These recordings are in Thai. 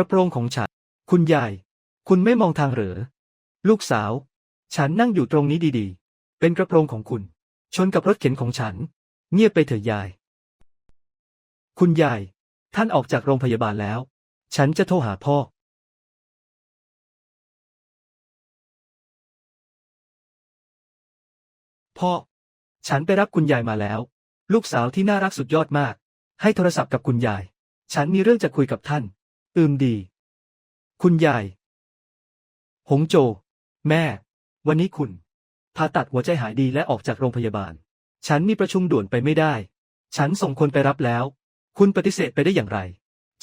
กระโปรงของฉัน คุณยาย คุณไม่มองทางเหรอ ลูกสาว ฉันนั่งอยู่ตรงนี้ดีๆ เป็นกระโปรงของคุณ ชนกับรถเข็นของฉัน เงียบไปเถอะยาย คุณยาย ท่านออกจากโรงพยาบาลแล้ว ฉันจะโทรหาพ่อพ่อ ฉันไปรับคุณยายมาแล้ว ลูกสาวที่น่ารักสุดยอดมาก ให้โทรศัพท์กับคุณยาย ฉันมีเรื่องจะคุยกับท่าน อืมดี คุณยาย หงโจ แม่ วันนี้คุณผ่าตัดหัวใจหายดีและออกจากโรงพยาบาล ฉันมีประชุมด่วนไปไม่ได้ ฉันส่งคนไปรับแล้ว คุณปฏิเสธไปได้อย่างไร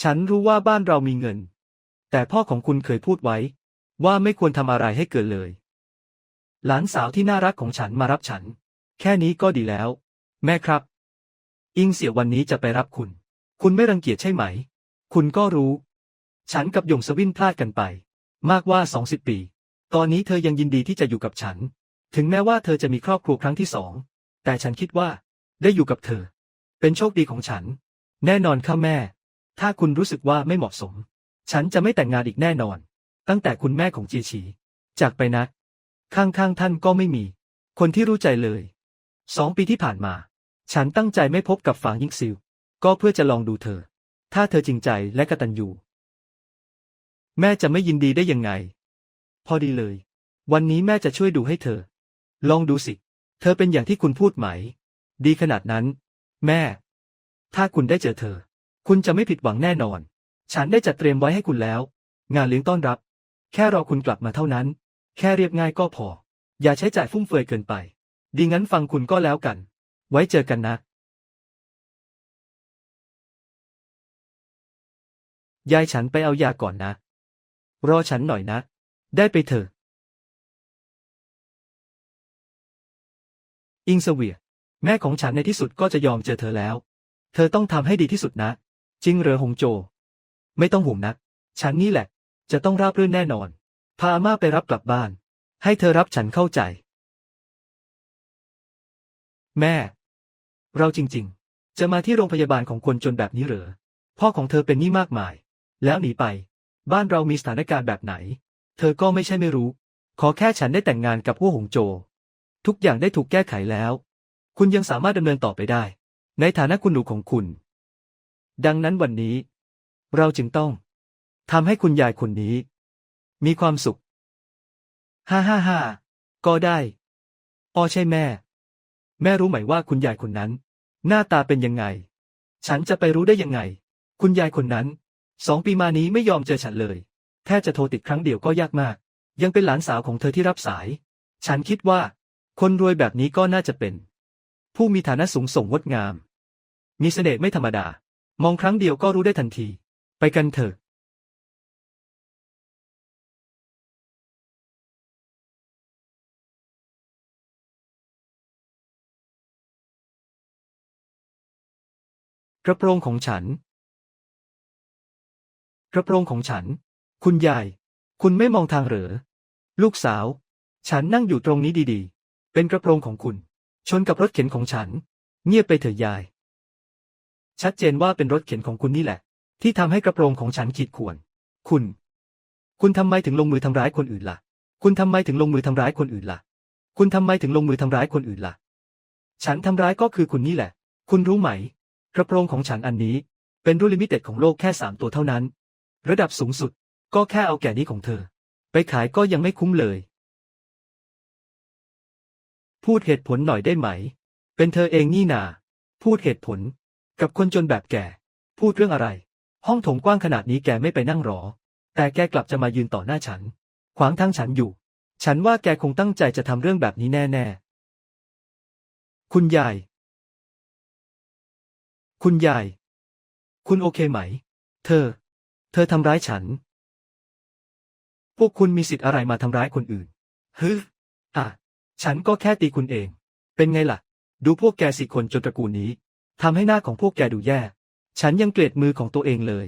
ฉันรู้ว่าบ้านเรามีเงิน แต่พ่อของคุณเคยพูดไว้ ว่าไม่ควรทำอะไรให้เกินเลย หลานสาวที่น่ารักของฉันมารับฉัน แค่นี้ก็ดีแล้ว แม่ครับ อิงเสี่ยววันนี้จะไปรับคุณ คุณไม่รังเกียจใช่ไหม คุณก็รู้ ฉันกับหยงสวินพลาดกันไป มากว่าสองสิบปี ตอนนี้เธอยังยินดีที่จะอยู่กับฉัน ถึงแม้ว่าเธอจะมีครอบครัวครั้งที่สอง แต่ฉันคิดว่า ได้อยู่กับเธอ เป็นโชคดีของฉัน แน่นอนค่ะแม่ ถ้าคุณรู้สึกว่าไม่เหมาะสม ฉันจะไม่แต่งงานอีกแน่นอน ตั้งแต่คุณแม่ของเจียฉีจากไปนะ ข้างๆท่านก็ไม่มี คนที่รู้ใจเลย สองปีที่ผ่านมา ฉันตั้งใจไม่พบกับฝางยิงซิว ก็เพื่อจะลองดูเธอ ถ้าเธอจริงใจและกระตัญญู แม่จะไม่ยินดีได้ยังไง พอดีเลย วันนี้แม่จะช่วยดูให้เธอ ลองดูสิ เธอเป็นอย่างที่คุณพูดไหม ดีขนาดนั้น แม่ ถ้าคุณได้เจอเธอ คุณจะไม่ผิดหวังแน่นอน ฉันได้จัดเตรียมไว้ให้คุณแล้ว งานเลี้ยงต้อนรับ แค่รอคุณกลับมาเท่านั้น แค่เรียบง่ายก็พอ อย่าใช้จ่ายฟุ่มเฟือยเกินไป ดีงั้นฟังคุณก็แล้วกัน ไว้เจอกันนะยายฉันไปเอายาก่อนนะ รอฉันหน่อยนะ ได้ไปเถอะ อิงเสวีย แม่ของฉันในที่สุดก็จะยอมเจอเธอแล้ว เธอต้องทำให้ดีที่สุดนะ จริงเหรอหงโจ ไม่ต้องห่วงนักฉันนี่แหละ จะต้องราบรื่นแน่นอนพาอาม่าไปรับกลับบ้าน ให้เธอรับฉันเข้าใจ แม่ เราจริง ๆ จะมาที่โรงพยาบาลของคนจนแบบนี้เหรอ พ่อของเธอเป็นหนี้มากมาย แล้วหนีไป บ้านเรามีสถานการณ์แบบไหน เธอก็ไม่ใช่ไม่รู้ ขอแค่ฉันได้แต่งงานกับผู้หงโจ ทุกอย่างได้ถูกแก้ไขแล้ว คุณยังสามารถดำเนินต่อไปได้ ในฐานะคุณหนูของคุณ ดังนั้นวันนี้ เราจึงต้องทำให้คุณยายคนนี้ มีความสุข ฮ่าฮ่าฮ่าก็ได้อ้อใช่แม่ แม่รู้ไหมว่าคุณยายคนนั้น หน้าตาเป็นยังไง ฉันจะไปรู้ได้ยังไง คุณยายคนนั้น สองปีมานี้ไม่ยอมเจอฉันเลย แค่จะโทรติดครั้งเดียวก็ยากมาก ยังเป็นหลานสาวของเธอที่รับสาย ฉันคิดว่า คนรวยแบบนี้ก็น่าจะเป็น ผู้มีฐานะสูงส่งงดงาม มีเสน่ห์ไม่ธรรมดา มองครั้งเดียวก็รู้ได้ทันที ไปกันเถอะกระโปรงของฉัน กระโปรงของฉัน คุณยาย คุณไม่มองทางเหรอ ลูกสาว ฉันนั่งอยู่ตรงนี้ดีๆ เป็นกระโปรงของคุณ ชนกับรถเข็นของฉัน เงียบไปเถอะยาย ชัดเจนว่าเป็นรถเข็นของคุณนี่แหละ ที่ทำให้กระโปรงของฉันขีดข่วน คุณ คุณทำไมถึงลงมือทำร้ายคนอื่นล่ะ คุณทำไมถึงลงมือทำร้ายคนอื่นล่ะ คุณทำไมถึงลงมือทำร้ายคนอื่นล่ะ ฉันทำร้ายก็คือคุณนี่แหละ คุณรู้ไหม กระโปรงของฉันอันนี้เป็นรุ่นลิมิเต็ดของโลกแค่สามตัวเท่านั้น ระดับสูงสุด ก็แค่เอาแก่นี้ของเธอ ไปขายก็ยังไม่คุ้มเลย พูดเหตุผลหน่อยได้ไหม เป็นเธอเองนี่นา พูดเหตุผล กับคนจนแบบแก พูดเรื่องอะไร ห้องโถงกว้างขนาดนี้แกไม่ไปนั่งรอ แต่แกกลับจะมายืนต่อหน้าฉัน ขวางทางฉันอยู่ ฉันว่าแกคงตั้งใจจะทำเรื่องแบบนี้แน่ ๆ คุณยาย คุณยาย คุณโอเคไหม เธอ เธอทำร้ายฉัน พวกคุณมีสิทธิ์อะไรมาทำร้ายคนอื่นฮึอะ ฉันก็แค่ตีคุณเอง เป็นไงล่ะ ดูพวกแกสิคนจนตระกูลนี้ทำให้หน้าของพวกแกดูแย่ ฉันยังเกลียดมือของตัวเองเลย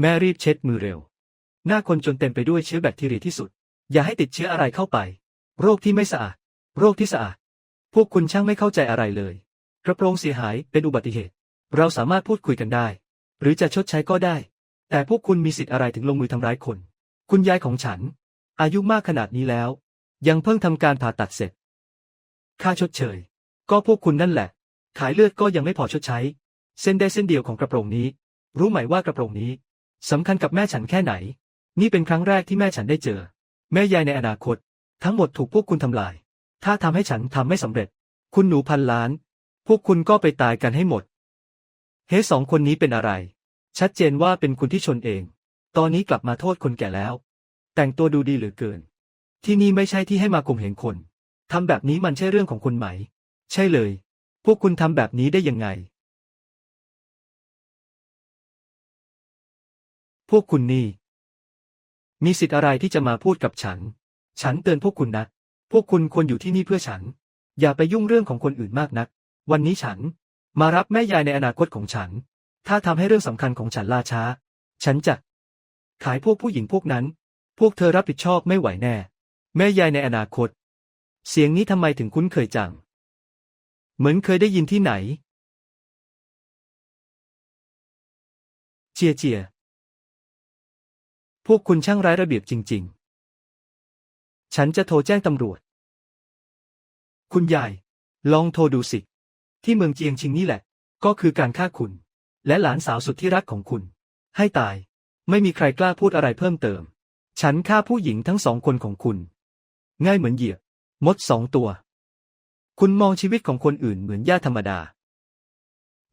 แม่รีบเช็ดมือเร็ว หน้าคนจนเต็มไปด้วยเชื้อแบคทีเรียที่สุด อย่าให้ติดเชื้ออะไรเข้าไป โรคที่ไม่สะอาด โรคที่สะอาด พวกคุณช่างไม่เข้าใจอะไรเลย กระโปรงเสียหายเป็นอุบัติเหตุ เราสามารถพูดคุยกันได้ หรือจะชดใช้ก็ได้ แต่พวกคุณมีสิทธิ์อะไรถึงลงมือทำร้ายคน คุณยายของฉัน อายุมากขนาดนี้แล้ว ยังเพิ่งทำการผ่าตัดเสร็จ ค่าชดเชย ก็พวกคุณนั่นแหละ ขายเลือดก็ยังไม่พอชดใช้ เส้นได้เส้นเดียวของกระโปรงนี้ รู้ไหมว่ากระโปรงนี้สำคัญกับแม่ฉันแค่ไหน นี่เป็นครั้งแรกที่แม่ฉันได้เจอ แม่ยายในอนาคต ทั้งหมดถูกพวกคุณทำลาย ถ้าทำให้ฉันทำไม่สำเร็จ คุณหนูพันล้าน พวกคุณก็ไปตายกันให้หมด เฮ้สองคนนี้เป็นอะไร ชัดเจนว่าเป็นคุณที่ชนเอง ตอนนี้กลับมาโทษคนแก่แล้ว แต่งตัวดูดีเหลือเกิน ที่นี่ไม่ใช่ที่ให้มาข่มเหงคนทำแบบนี้มันใช่เรื่องของคุณไหม ใช่เลย พวกคุณทำแบบนี้ได้ยังไง พวกคุณนี่ มีสิทธิ์อะไรที่จะมาพูดกับฉัน ฉันเตือนพวกคุณนะ พวกคุณควรอยู่ที่นี่เพื่อฉัน อย่าไปยุ่งเรื่องของคนอื่นมากนัก วันนี้ฉัน มารับแม่ยายในอนาคตของฉัน ถ้าทำให้เรื่องสำคัญของฉันล่าช้า ฉันจะ ขายพวกผู้หญิงพวกนั้น พวกเธอรับผิดชอบไม่ไหวแน่ แม่ยายในอนาคต เสียงนี้ทำไมถึงคุ้นเคยจัง เหมือนเคยได้ยินที่ไหน เจียเจีย พวกคุณช่างร้ายระเบียบจริง ๆ ฉันจะโทรแจ้งตำรวจ คุณยาย ลองโทรดูสิ ที่เมืองเจียงชิงนี่แหละ ก็คือการฆ่าคุณ และหลานสาวสุดที่รักของคุณ ให้ตาย ไม่มีใครกล้าพูดอะไรเพิ่มเติม ฉันฆ่าผู้หญิงทั้งสองคนของคุณ ง่ายเหมือนเหยียบมดสองตัว คุณมองชีวิตของคนอื่นเหมือนหญ้าธรรมดา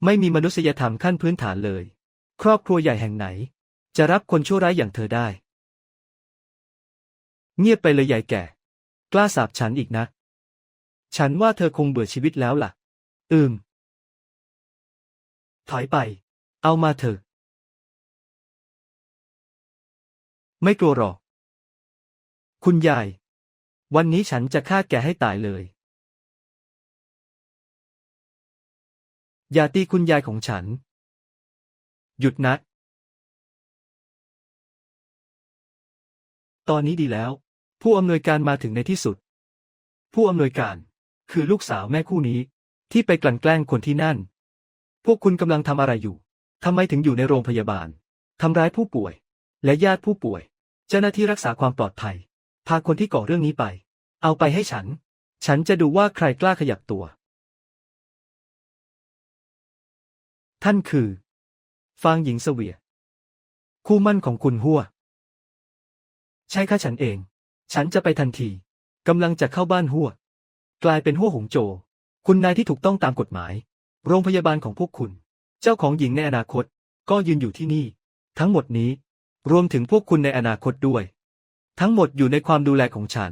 ไม่มีมนุษยธรรมขั้นพื้นฐานเลย ครอบครัวใหญ่แห่งไหน จะรับคนชั่วร้ายอย่างเธอได้ เงียบไปเลยยายแก่ กล้าสาบฉันอีกนะ ฉันว่าเธอคงเบื่อชีวิตแล้วล่ะ อืมถอยไป เอามาเถอะ ไม่กลัวหรอก คุณยาย วันนี้ฉันจะฆ่าแกให้ตายเลย อย่าตีคุณยายของฉัน หยุดนะ ตอนนี้ดีแล้ว ผู้อำนวยการมาถึงในที่สุด ผู้อำนวยการคือลูกสาวแม่คู่นี้ ที่ไปกลั่นแกล้งคนที่นั่น พวกคุณกำลังทำอะไรอยู่ทำไมถึงอยู่ในโรงพยาบาลทำร้ายผู้ป่วย และญาติผู้ป่วย เจ้าหน้าที่รักษาความปลอดภัย พาคนที่ก่อเรื่องนี้ไป เอาไปให้ฉัน ฉันจะดูว่าใครกล้าขยับตัว ท่านคือ ฟางหญิงเสวีย คู่มั่นของคุณหัว ใช่ค่ะฉันเอง ฉันจะไปทันทีกำลังจะเข้าบ้านหัว กลายเป็นหัวหงโจ คุณนายที่ถูกต้องตามกฎหมาย โรงพยาบาลของพวกคุณ เจ้าของหญิงในอนาคต ก็ยืนอยู่ที่นี่ ทั้งหมดนี้ รวมถึงพวกคุณในอนาคตด้วย ทั้งหมดอยู่ในความดูแลของฉัน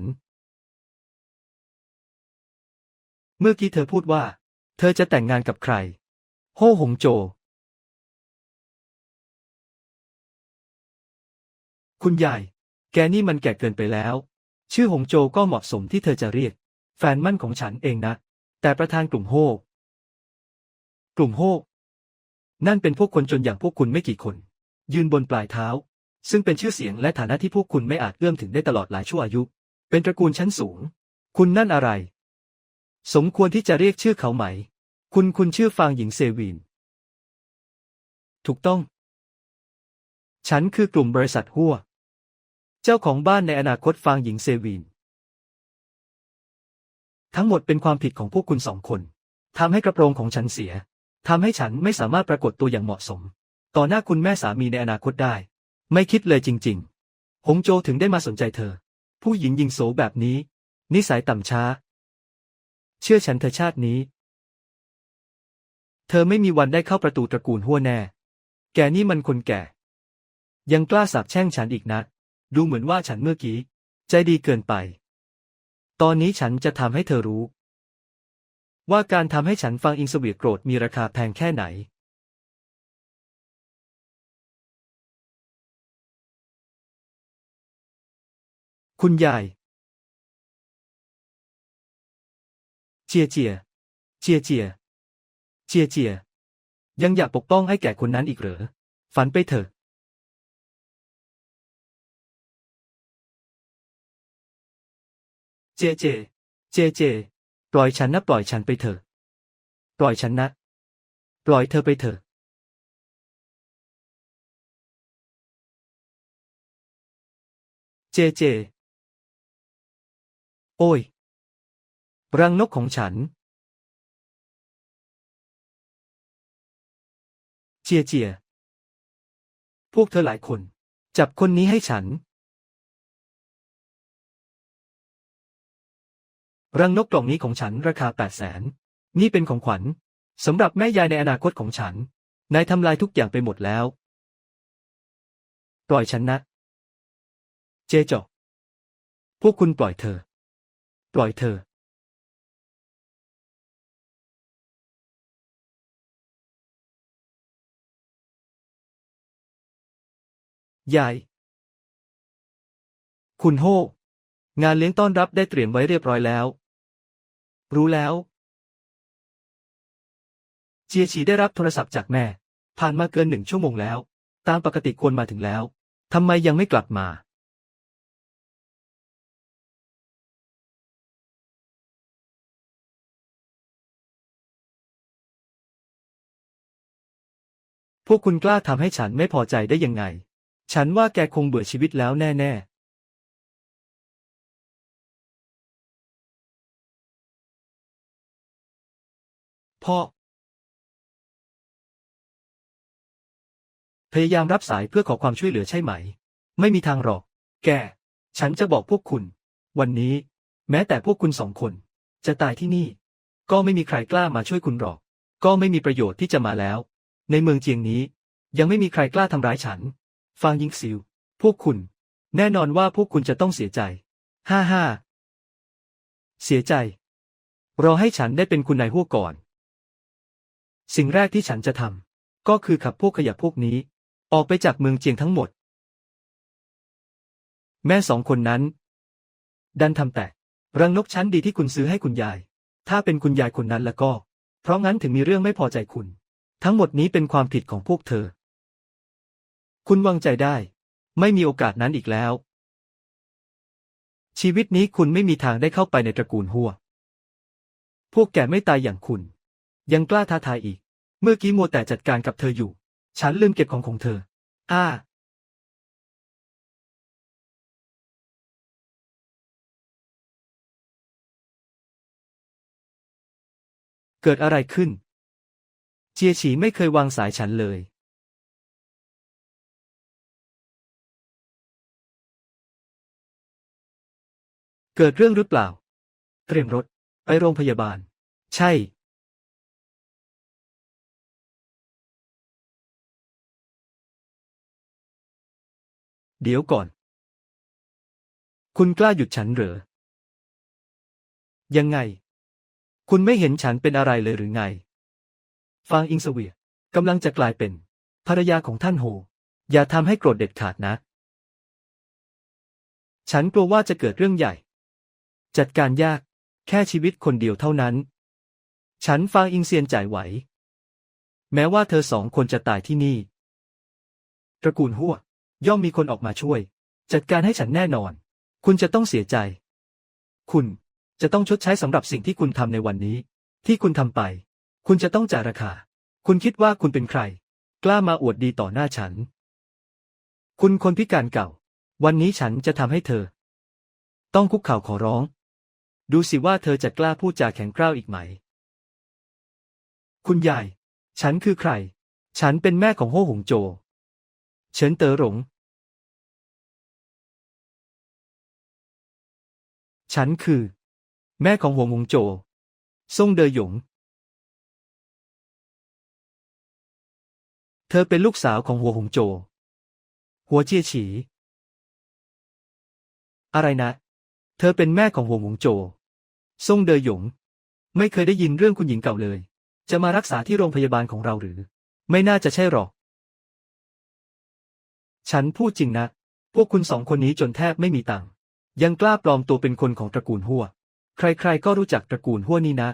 เมื่อกี้เธอพูดว่า เธอจะแต่งงานกับใคร โฮหงโจ คุณยาย แกนี่มันแก่เกินไปแล้ว ชื่อหงโจก็เหมาะสมที่เธอจะเรียก แฟนมั่นของฉันเองนะ แต่ประธานกลุ่มโฮกลุ่มโฮนั่นเป็นพวกคนจนอย่างพวกคุณไม่กี่คน ยืนบนปลายเท้า ซึ่งเป็นชื่อเสียงและฐานะที่พวกคุณไม่อาจเอื้อมถึงได้ตลอดหลายชั่วอายุ เป็นตระกูลชั้นสูง คุณนั่นอะไร สมควรที่จะเรียกชื่อเขาไหม คุณคุณชื่อฟางหญิงเซวีน ถูกต้อง ฉันคือกลุ่มบริษัทหัว เจ้าของบ้านในอนาคตฟางหญิงเซวีน ทั้งหมดเป็นความผิดของพวกคุณสองคนทำให้กระโปรงของฉันเสียทำให้ฉันไม่สามารถปรากฏตัวอย่างเหมาะสม ต่อหน้าคุณแม่สามีในอนาคตได้ ไม่คิดเลยจริง ๆ หงโจถึงได้มาสนใจเธอ ผู้หญิงยิงโสแบบนี้ นิสัยต่ำช้า เชื่อฉันเธอชาตินี้ เธอไม่มีวันได้เข้าประตูตระกูลหัวแน่ แกนี่มันคนแก่ ยังกล้าสาบแช่งฉันอีกนะดูเหมือนว่าฉันเมื่อกี้ ใจดีเกินไป ตอนนี้ฉันจะทำให้เธอรู้ ว่าการทำให้ฉันฟังอิงสวีทโกรธมีราคาแพงแค่ไหน คุณยาย เจียเจีย เจียเจีย เจียเจีย ยังอยากปกป้องให้แก่คนนั้นอีกเหรอ ฝันไปเถอะ เจเจ เจเจ ปล่อยฉันนะปล่อยฉันไปเถอะ ปล่อยฉันนะ ปล่อยเธอไปเถอะ เจเจ โอ้ย รังนกของฉัน เจเจพวกเธอหลายคน จับคนนี้ให้ฉัน รังนกกล่องนี้ของฉันราคาแปดแสน นี่เป็นของขวัญสำหรับแม่ยายในอนาคตของฉัน นายทำลายทุกอย่างไปหมดแล้ว ปล่อยฉันนะ เจจอกพวกคุณปล่อยเธอ ปล่อยเธอยายคุณโฮงานเลี้ยงต้อนรับได้เตรียมไว้เรียบร้อยแล้ว รู้แล้ว เจียฉีได้รับโทรศัพท์จากแม่ ผ่านมาเกินหนึ่งชั่วโมงแล้ว ตามปกติควรมาถึงแล้ว ทำไมยังไม่กลับมาพวกคุณกล้าทำให้ฉันไม่พอใจได้ยังไง ฉันว่าแกคงเบื่อชีวิตแล้วแน่ พ่อ พยายามรับสายเพื่อขอความช่วยเหลือใช่ไหม ไม่มีทางหรอก แก ฉันจะบอกพวกคุณ วันนี้ แม้แต่พวกคุณสองคน จะตายที่นี่ ก็ไม่มีใครกล้ามาช่วยคุณหรอก ก็ไม่มีประโยชน์ที่จะมาแล้ว ในเมืองเจียงนี้ ยังไม่มีใครกล้าทำร้ายฉัน ฟางยิงซิว พวกคุณ แน่นอนว่าพวกคุณจะต้องเสียใจ ฮ่าฮ่าเสียใจ รอให้ฉันได้เป็นคุณนายหัวก่อน สิ่งแรกที่ฉันจะทำก็คือขับพวกขยะพวกนี้ ออกไปจากเมืองเจียงทั้งหมด แม่สองคนนั้น ดันทำแต่ รังนกชั้นดีที่คุณซื้อให้คุณยาย ถ้าเป็นคุณยายคนนั้นแล้วก็ เพราะงั้นถึงมีเรื่องไม่พอใจคุณ ทั้งหมดนี้เป็นความผิดของพวกเธอ คุณวางใจได้ ไม่มีโอกาสนั้นอีกแล้ว ชีวิตนี้คุณไม่มีทางได้เข้าไปในตระกูลหัว พวกแกไม่ตายอย่างคุณ ยังกล้าท้าทายอีก เมื่อกี้มัวแต่จัดการกับเธออยู่ ฉันลืมเก็บของของเธอ อ้า เกิดอะไรขึ้น เจียฉีไม่เคยวางสายฉันเลย เกิดเรื่องหรือเปล่า เตรียมรถ ไปโรงพยาบาล ใช่ เดี๋ยวก่อน คุณกล้าหยุดฉันเหรอ ยังไง คุณไม่เห็นฉันเป็นอะไรเลยหรือไง ฟางอิงเสวียกำลังจะกลายเป็น ภรรยาของท่านโฮ อย่าทำให้โกรธเด็ดขาดนะ ฉันกลัวว่าจะเกิดเรื่องใหญ่ จัดการยาก แค่ชีวิตคนเดียวเท่านั้น ฉันฟางอิงเซียนจ่ายไหว แม้ว่าเธอสองคนจะตายที่นี่ ตระกูลหัว ย่อมมีคนออกมาช่วย จัดการให้ฉันแน่นอน คุณจะต้องเสียใจ คุณจะต้องชดใช้สำหรับสิ่งที่คุณทำในวันนี้ ที่คุณทำไป คุณจะต้องจ่ายราคา คุณคิดว่าคุณเป็นใคร กล้ามาอวดดีต่อหน้าฉัน คุณคนพิการเก่า วันนี้ฉันจะทำให้เธอ ต้องคุกเข่าขอร้อง ดูสิว่าเธอจะกล้าพูดจาแข็งกร้าวอีกไหม คุณยาย ฉันคือใคร ฉันเป็นแม่ของโฮหงโจ เฉินเต๋อหลง ฉันคือ แม่ของหวงหงโจซ่งเดอหยง เธอเป็นลูกสาวของหัวหงโจ หัวเจียฉี อะไรนะ เธอเป็นแม่ของหัวหงโจซ่งเดอหยง ไม่เคยได้ยินเรื่องคุณหญิงเก่าเลย จะมารักษาที่โรงพยาบาลของเราหรือ ไม่น่าจะใช่หรอก ฉันพูดจริงนะ พวกคุณสองคนนี้จนแทบไม่มีตังค์ ยังกล้าปลอมตัวเป็นคนของตระกูลหัว ใครๆก็รู้จักตระกูลหัวนี่นะ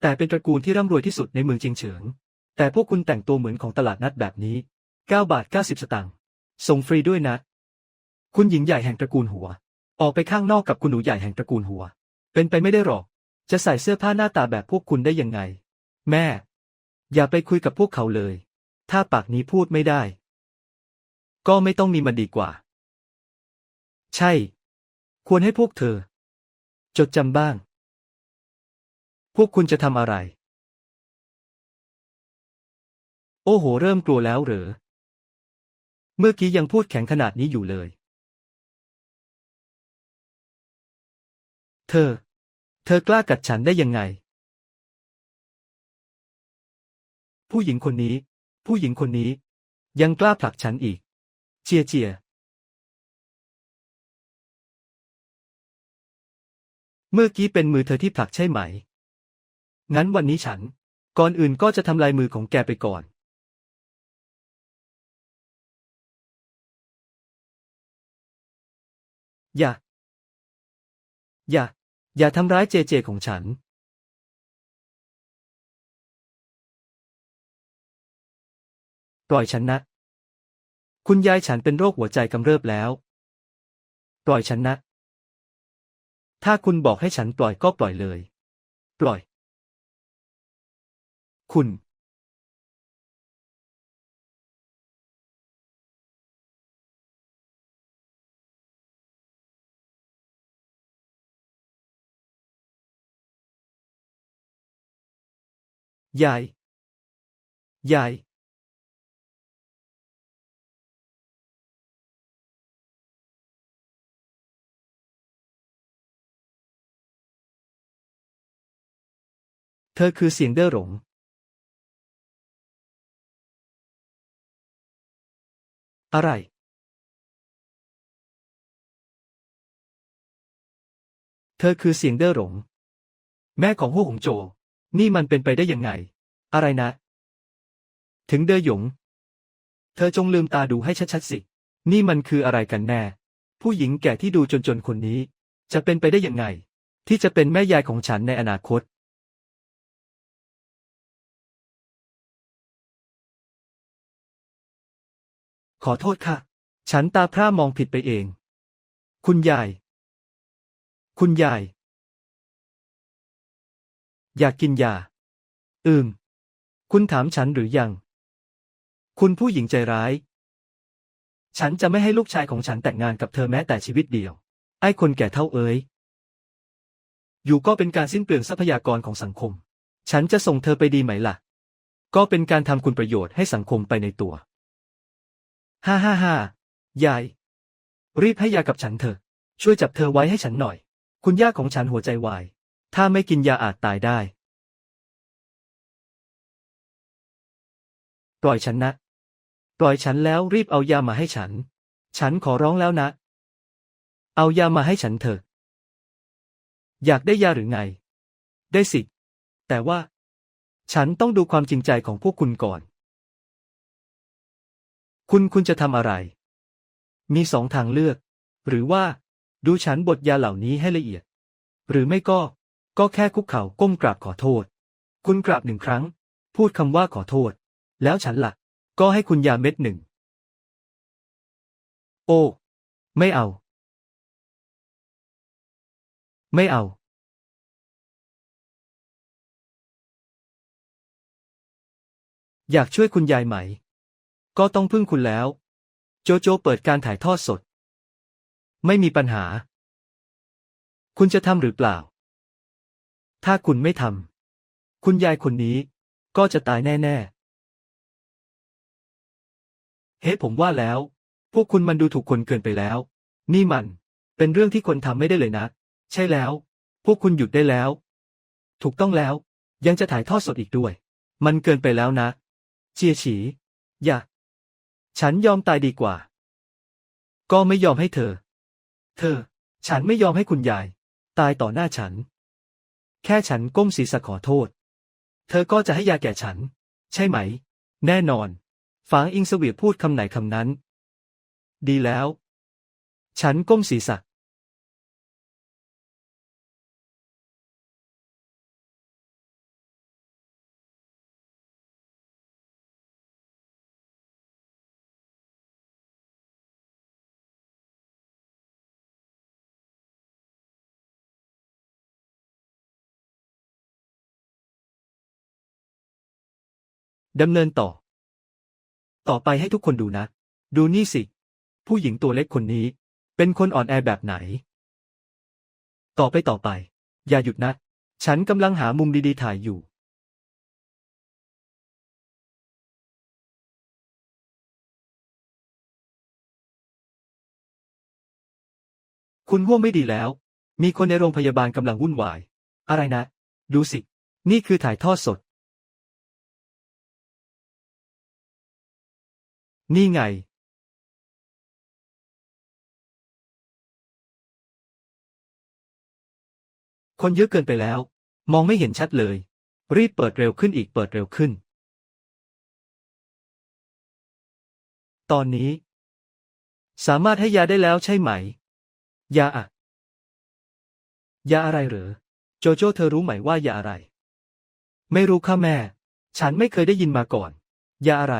แต่เป็นตระกูลที่ร่ำรวยที่สุดในเมืองเจียงเฉิง แต่พวกคุณแต่งตัวเหมือนของตลาดนัดแบบนี้ 9 บาท 90 สตางค์ส่งฟรีด้วยนะ คุณหญิงใหญ่แห่งตระกูลหัว ออกไปข้างนอกกับคุณหนูใหญ่แห่งตระกูลหัว เป็นไปไม่ได้หรอก จะใส่เสื้อผ้าหน้าตาแบบพวกคุณได้ยังไง แม่ อย่าไปคุยกับพวกเขาเลย ถ้าปากนี้พูดไม่ได้ ก็ไม่ต้องมีมันดีกว่า ใช่ ควรให้พวกเธอ จดจำบ้าง พวกคุณจะทำอะไร โอ้โห เริ่มกลัวแล้วเหรอ เมื่อกี้ยังพูดแข็งขนาดนี้อยู่เลย เธอ เธอกล้ากัดฉันได้ยังไง ผู้หญิงคนนี้ ผู้หญิงคนนี้ ยังกล้าผลักฉันอีก เจียเจีย เมื่อกี้เป็นมือเธอที่ผลักใช่ไหม งั้นวันนี้ฉัน ก่อนอื่นก็จะทำลายมือของแกไปก่อน อย่า อย่า อย่าทำร้ายเจเจของฉัน ปล่อยฉันนะ คุณยายฉันเป็นโรคหัวใจกำเริบแล้ว ปล่อยฉันนะ ถ้าคุณบอกให้ฉันปล่อยก็ปล่อยเลย ปล่อย คุณยายยาย ธอคือเสียงเด้อหลงอะไร เธอคือเสียงเด้อหลง แม่ของฮู้หงโจ นี่มันเป็นไปได้ยังไง อะไรนะ ถึงเด้อหยง เธอจงลืมตาดูให้ชัดๆสิ นี่มันคืออะไรกันแน่ ผู้หญิงแก่ที่ดูจนๆคนนี้ จะเป็นไปได้ยังไง ที่จะเป็นแม่ยายของฉันในอนาคต ขอโทษค่ะ ฉันตาพร่ามองผิดไปเอง คุณยาย คุณยาย อยากกินยา อืม คุณถามฉันหรือยัง คุณผู้หญิงใจร้าย ฉันจะไม่ให้ลูกชายของฉันแต่งงานกับเธอแม้แต่ชีวิตเดียว ไอ้คนแก่เท่าเอ๋ย อยู่ก็เป็นการสิ้นเปลืองทรัพยากรของสังคม ฉันจะส่งเธอไปดีไหมล่ะ ก็เป็นการทำคุณประโยชน์ให้สังคมไปในตัว ฮ่าฮ่าฮ่ายาย รีบให้ยากับฉันเถอะ ช่วยจับเธอไว้ให้ฉันหน่อย คุณย่าของฉันหัวใจวาย ถ้าไม่กินยาอาจตายได้ ปล่อยฉันนะ ปล่อยฉันแล้วรีบเอายามาให้ฉัน ฉันขอร้องแล้วนะ เอายามาให้ฉันเถอะ อยากได้ยาหรือไง ได้สิ แต่ว่า ฉันต้องดูความจริงใจของพวกคุณก่อน คุณคุณจะทำอะไร มีสองทางเลือก หรือว่าดูฉันบทยาเหล่านี้ให้ละเอียด หรือไม่ก็ ก็แค่คุกเข่าก้มกราบขอโทษ คุณกราบหนึ่งครั้ง พูดคำว่าขอโทษ แล้วฉันละ่ะ ก็ให้คุณยาเม็ดหนึ่ง โอ้ ไม่เอา ไม่เอา อยากช่วยคุณยายไหม ก็ต้องพึ่งคุณแล้ว โจโจเปิดการถ่ายทอดสด ไม่มีปัญหา คุณจะทำหรือเปล่า ถ้าคุณไม่ทำคุณยายคนนี้ ก็จะตายแน่ๆ เฮ้ผมว่าแล้ว พวกคุณมันดูถูกคนเกินไปแล้ว นี่มัน เป็นเรื่องที่คนทำไม่ได้เลยนะ ใช่แล้ว พวกคุณหยุดได้แล้ว ถูกต้องแล้ว ยังจะถ่ายทอดสดอีกด้วย มันเกินไปแล้วนะ เจียฉี อย่า ฉันยอมตายดีกว่า ก็ไม่ยอมให้เธอ เธอ ฉันไม่ยอมให้คุณยาย ตายต่อหน้าฉัน แค่ฉันก้มศีรษะขอโทษ เธอก็จะให้ยาแก่ฉัน ใช่ไหม แน่นอน ฝางอิงสวีพูดคำไหนคำนั้น ดีแล้ว ฉันก้มศีรษะ ดำเนินต่อ ต่อไปให้ทุกคนดูนะ ดูนี่สิ ผู้หญิงตัวเล็กคนนี้ เป็นคนอ่อนแอแบบไหน ต่อไปต่อไป อย่าหยุดนะ ฉันกำลังหามุมดีๆถ่ายอยู่ คุณห่วงไม่ดีแล้ว มีคนในโรงพยาบาลกำลังวุ่นวาย อะไรนะ ดูสิ นี่คือถ่ายทอดสด นี่ไงคนเยอะเกินไปแล้ว มองไม่เห็นชัดเลย รีบเปิดเร็วขึ้นอีกเปิดเร็วขึ้น ตอนนี้ สามารถให้ยาได้แล้วใช่ไหม ยาอะยาอะไรเหรอ โจโจ้เธอรู้ไหมว่ายาอะไร ไม่รู้ค่ะแม่ ฉันไม่เคยได้ยินมาก่อน ยาอะไร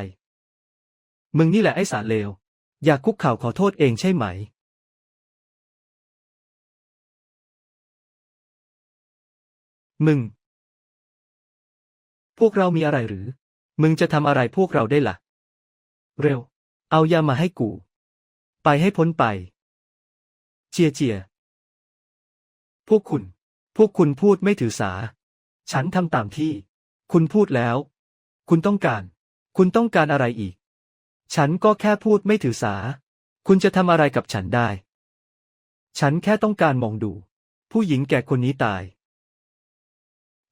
มึงนี่แหละไอ้สารเลว อยากคุกเข่าขอโทษเองใช่ไหม มึง พวกเรามีอะไรหรือ มึงจะทำอะไรพวกเราได้ล่ะ เร็ว เอายามาให้กู ไปให้พ้นไป เจียเจีย พวกคุณ พวกคุณพูดไม่ถือสา ฉันทำตามที่ คุณพูดแล้ว คุณต้องการ คุณต้องการอะไรอีก ฉันก็แค่พูดไม่ถือสา คุณจะทำอะไรกับฉันได้ ฉันแค่ต้องการมองดู ผู้หญิงแก่คนนี้ตาย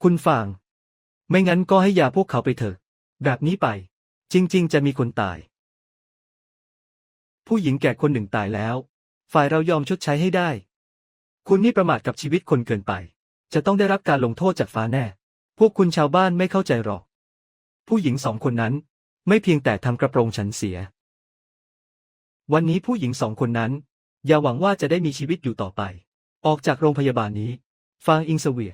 คุณฟัง ไม่งั้นก็ให้ยาพวกเขาไปเถอะ แบบนี้ไป จริง ๆ จะมีคนตาย ผู้หญิงแก่คนหนึ่งตายแล้ว ฝ่ายเรายอมชดใช้ให้ได้ คุณนี่ประมาทกับชีวิตคนเกินไป จะต้องได้รับการลงโทษจากฟ้าแน่ พวกคุณชาวบ้านไม่เข้าใจหรอก ผู้หญิงสองคนนั้น ไม่เพียงแต่ทำกระโปรงฉันเสีย วันนี้ผู้หญิงสองคนนั้น อย่าหวังว่าจะได้มีชีวิตอยู่ต่อไป ออกจากโรงพยาบาลนี้ ฟางอิงเสวีย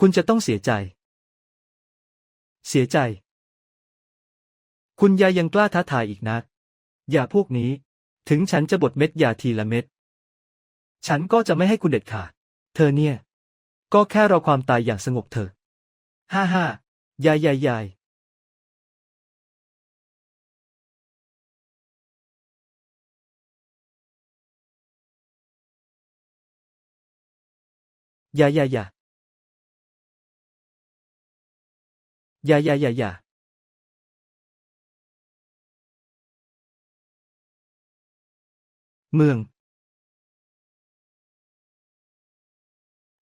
คุณจะต้องเสียใจ เสียใจ คุณยายยังกล้าท้าทายอีกนะอย่าพวกนี้ ถึงฉันจะบดเม็ดยาทีละเม็ด ฉันก็จะไม่ให้คุณเด็ดขาด เธอเนี่ย ก็แค่รอความตายอย่างสงบเถอะ ฮ่าฮ่ายายยายยาย อย่าอย่าอย่าอย่าอย่าอย่าอย่าเมือง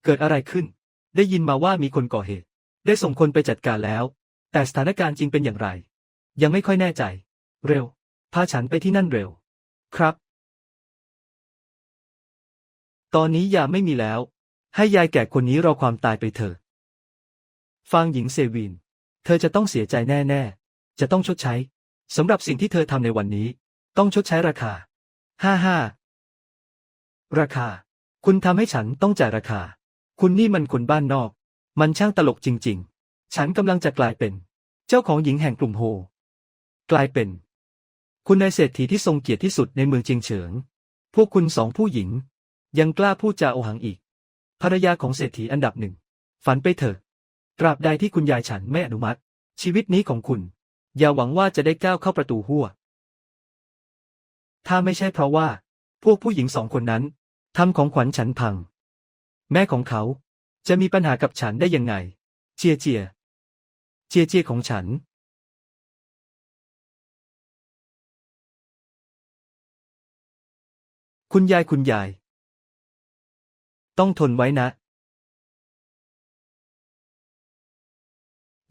เกิดอะไรขึ้น ได้ยินมาว่ามีคนก่อเหตุ ได้ส่งคนไปจัดการแล้ว แต่สถานการณ์จริงเป็นอย่างไร ยังไม่ค่อยแน่ใจ เร็ว พาฉันไปที่นั่นเร็ว ครับ ตอนนี้ยาไม่มีแล้ว ให้ยายแก่คนนี้รอความตายไปเถอะ ฟังหญิงเซวิน เธอจะต้องเสียใจแน่ ๆ จะต้องชดใช้สำหรับสิ่งที่เธอทำในวันนี้ ต้องชดใช้ราคา ห้าห้า ราคา คุณทำให้ฉันต้องจ่ายราคา คุณนี่มันคนบ้านนอก มันช่างตลกจริง ๆ ฉันกำลังจะกลายเป็น เจ้าของหญิงแห่งกลุ่มโฮ กลายเป็น คุณนายเศรษฐีที่ทรงเกียรติที่สุดในเมืองเจียงเฉิง พวกคุณสองผู้หญิง ยังกล้าพูดจาโอหังอีก ภรรยาของเศรษฐีอันดับหนึ่ง ฝันไปเถอะ ตราบใดที่คุณยายฉันไม่อนุมัติ ชีวิตนี้ของคุณ อย่าหวังว่าจะได้ก้าวเข้าประตูหัว ถ้าไม่ใช่เพราะว่า พวกผู้หญิงสองคนนั้นทำของขวัญฉันพัง แม่ของเขาจะมีปัญหากับฉันได้ยังไง เจียเจีย เจียเจียของฉันคุณยายคุณยาย ต้องทนไว้นะ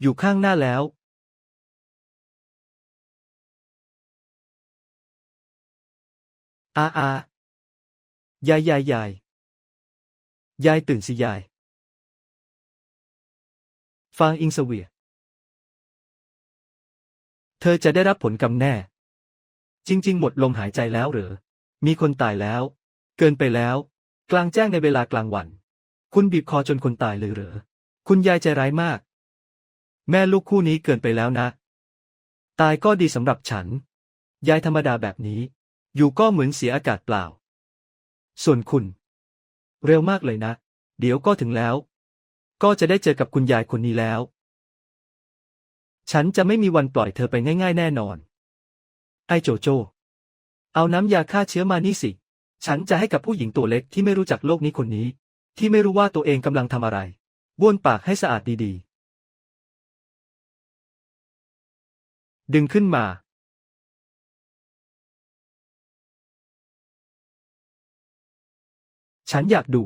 อยู่ข้างหน้าแล้วอาอายายยายยายยายตื่นสิยาย ฟางอิงเสวีย เธอจะได้รับผลกรรมแน่ จริง ๆ หมดลมหายใจแล้วหรือ มีคนตายแล้ว เกินไปแล้ว กลางแจ้งในเวลากลางวัน คุณบีบคอจนคนตายเลยเหรอ คุณยายใจร้ายมาก แม่ลูกคู่นี้เกินไปแล้วนะ ตายก็ดีสำหรับฉัน ยายธรรมดาแบบนี้ อยู่ก็เหมือนเสียอากาศเปล่า ส่วนคุณ เร็วมากเลยนะ เดี๋ยวก็ถึงแล้ว ก็จะได้เจอกับคุณยายคนนี้แล้ว ฉันจะไม่มีวันปล่อยเธอไปง่าย ๆ แน่นอน ไอโจโจ เอาน้ำยาฆ่าเชื้อมานี่สิ ฉันจะให้กับผู้หญิงตัวเล็กที่ไม่รู้จักโลกนี้คนนี้ ที่ไม่รู้ว่าตัวเองกำลังทำอะไรบ้วนปากให้สะอาดดีๆ ดึงขึ้นมา ฉันอยากดู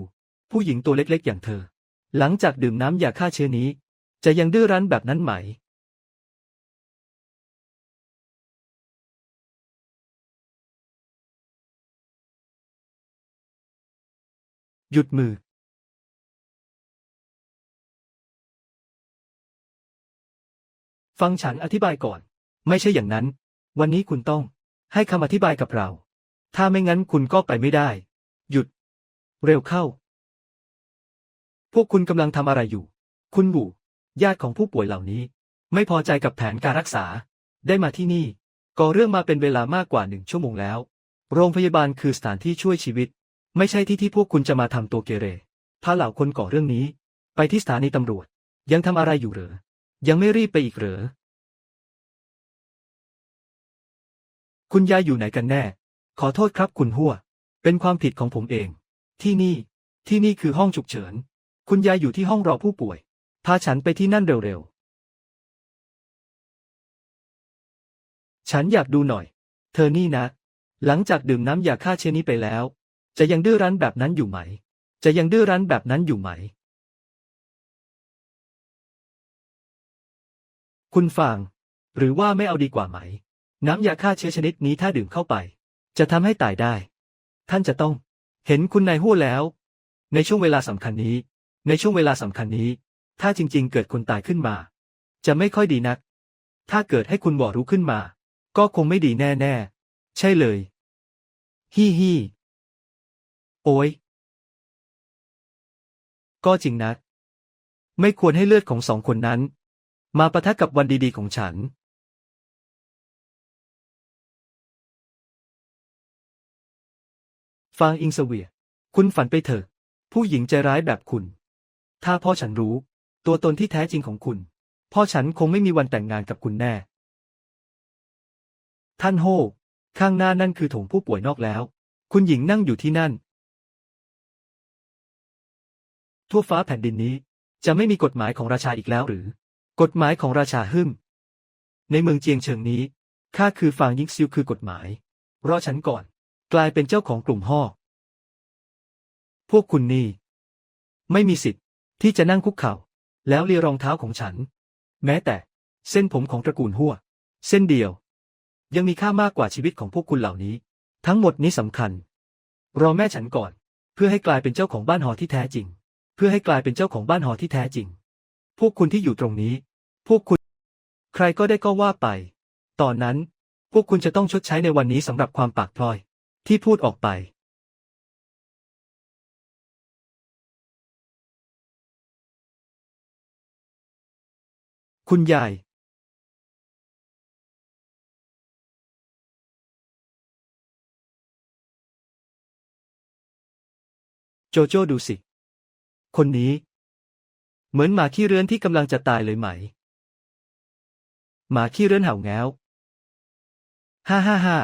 ผู้หญิงตัวเล็กๆ อย่างเธอ หลังจากดื่มน้ำยาฆ่าเชื้อนี้ จะยังดื้อรั้นแบบนั้นไหม หยุดมือฟังฉันอธิบายก่อน ไม่ใช่อย่างนั้น วันนี้คุณต้อง ให้คำอธิบายกับเรา ถ้าไม่งั้นคุณก็ไปไม่ได้ หยุด เร็วเข้า พวกคุณกำลังทำอะไรอยู่ คุณบูญาติของผู้ป่วยเหล่านี้ ไม่พอใจกับแผนการรักษา ได้มาที่นี่ ก่อเรื่องมาเป็นเวลามากกว่าหนึ่งชั่วโมงแล้ว โรงพยาบาลคือสถานที่ช่วยชีวิต ไม่ใช่ที่ที่พวกคุณจะมาทำตัวเกเรพาเหล่าคนก่อเรื่องนี้ ไปที่สถานีตำรวจ ยังทำอะไรอยู่เหรอ ยังไม่รีบไปอีกเหรอ คุณยายอยู่ไหนกันแน่ ขอโทษครับคุณหัว เป็นความผิดของผมเอง ที่นี่ ที่นี่คือห้องฉุกเฉิน คุณยายอยู่ที่ห้องรอผู้ป่วย พาฉันไปที่นั่นเร็วๆ ฉันอยากดูหน่อย เธอนี่นะ หลังจากดื่มน้ำยาฆ่าเชื้อนี้ไปแล้ว จะยังดื้อรั้นแบบนั้นอยู่ไหม จะยังดื้อรั้นแบบนั้นอยู่ไหม คุณฟางหรือว่าไม่เอาดีกว่าไหม น้ำยาฆ่าเชื้อชนิดนี้ถ้าดื่มเข้าไป จะทำให้ตายได้ ท่านจะต้อง เห็นคุณนายหัวแล้ว ในช่วงเวลาสำคัญนี้ ในช่วงเวลาสำคัญนี้ ถ้าจริง ๆ เกิดคนตายขึ้นมา จะไม่ค่อยดีนัก ถ้าเกิดให้คุณบ่อรู้ขึ้นมา ก็คงไม่ดีแน่ ๆ ใช่เลย ฮี่ฮี่ โอ้ย ก็จริงนะ ไม่ควรให้เลือดของสองคนนั้น มาปะทะกับวันดีๆของฉัน ฟางอิงเสวีย คุณฝันไปเถอะ ผู้หญิงใจร้ายแบบคุณ ถ้าพ่อฉันรู้ ตัวตนที่แท้จริงของคุณ พ่อฉันคงไม่มีวันแต่งงานกับคุณแน่ ท่านโฮข้างหน้านั่นคือถงผู้ป่วยนอกแล้ว คุณหญิงนั่งอยู่ที่นั่น ทั่วฟ้าแผ่นดินนี้ จะไม่มีกฎหมายของราชาอีกแล้วหรือ กฎหมายของราชาหึ่ม ในเมืองเจียงเฉิงนี้ข้าคือฟางยิงซิวคือกฎหมาย รอฉันก่อน กลายเป็นเจ้าของกลุ่มห่อพวกคุณนี่ ไม่มีสิทธิ์ที่จะนั่งคุกเข่า แล้วเลียรองเท้าของฉัน แม้แต่ เส้นผมของตระกูลหัวเส้นเดียว ยังมีค่ามากกว่าชีวิตของพวกคุณเหล่านี้ ทั้งหมดนี้สำคัญ รอแม่ฉันก่อน เพื่อให้กลายเป็นเจ้าของบ้านหอที่แท้จริง เพื่อให้กลายเป็นเจ้าของบ้านหอที่แท้จริง พวกคุณที่อยู่ตรงนี้ พวกคุณ ใครก็ได้ก็ว่าไป ตอนนั้น พวกคุณจะต้องชดใช้ในวันนี้สำหรับความปากพลอย ที่พูดออกไป คุณยาย โจโจ้ดูสิ คนนี้ เหมือนหมาขี้เรือนที่กำลังจะตายเลยไหม หมาขี้เรือนเห่าแง้ว ฮ่าฮ่าฮ่า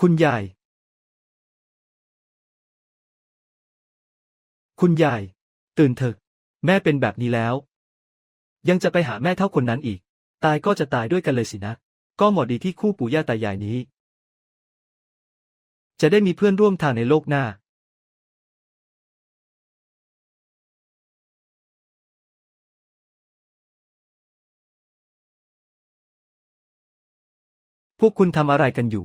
คุณยาย คุณยาย ตื่นเถอะ แม่เป็นแบบนี้แล้ว ยังจะไปหาแม่เท่าคนนั้นอีก ตายก็จะตายด้วยกันเลยสินะ ก็หมดดีที่คู่ปู่ย่าตายายนี้ จะได้มีเพื่อนร่วมทางในโลกหน้าพวกคุณทำอะไรกันอยู่